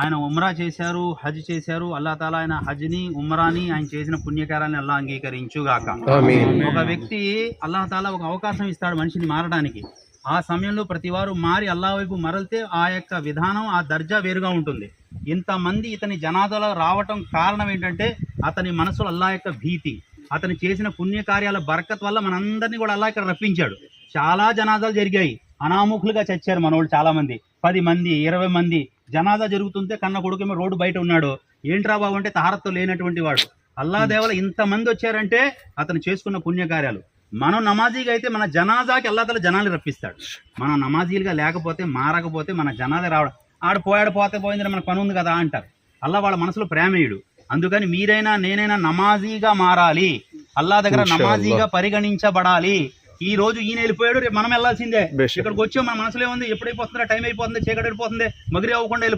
ఆయన ఉమ్రా చేశారు హజ్ చేశారు. అల్లా తాలా ఆయన హజ్ని ఉమ్రాని ఆయన చేసిన పుణ్యకారాన్ని అల్లా అంగీకరించుగాక. ఒక వ్యక్తి అల్లా తాలా ఒక అవకాశం ఇస్తాడు మనిషిని మారడానికి. ఆ సమయంలో ప్రతి వారు మారి అల్లా వైపు మరలితే ఆ యొక్క విధానం ఆ దర్జా వేరుగా ఉంటుంది. ఇంతమంది ఇతని జనాదలో రావటం కారణం ఏంటంటే అతని మనసులో అల్లా యొక్క భీతి. అతను చేసిన పుణ్యకార్యాల బరకత్ వల్ల మనందరినీ కూడా అల్లా ఇక్కడ రప్పించాడు. చాలా జనాదాలు జరిగాయి. అనాముఖులుగా చచ్చారు మనోళ్ళు చాలా మంది పది మంది ఇరవై మంది జనాదా జరుగుతుంటే కన్న కొడుకేమో రోడ్డు బయట ఉన్నాడు. ఏంట్రా బాబు అంటే తహారత్తో లేనటువంటి వాడు. అల్లా దేవల ఇంతమంది వచ్చారంటే అతను చేసుకున్న పుణ్యకార్యాలు. మనం నమాజీగా అయితే మన జనాజాకి అల్లా తల జనాలు రప్పిస్తాడు. మనం నమాజీలుగా లేకపోతే మారకపోతే మన జనాదే రావడం. ఆడు పోయాడు పోతే పోయింది మన పని ఉంది కదా అంటారు. అల్లా వాళ్ళ మనసులో ప్రేమేయుడు. అందుకని మీరైనా నేనైనా నమాజీగా మారాలి. అల్లా దగ్గర నమాజీగా పరిగణించబడాలి. ఈ రోజు ఈయన వెళ్ళిపోయాడు రేపు మనం వెళ్ళాల్సిందే. ఇక్కడికి వచ్చి మన మనసులో ఉంది ఎప్పుడైపోతుందో టైం అయిపోతుంది చీకటి అయిపోతుంది మగిరి అవ్వకుండా వెళ్ళిపో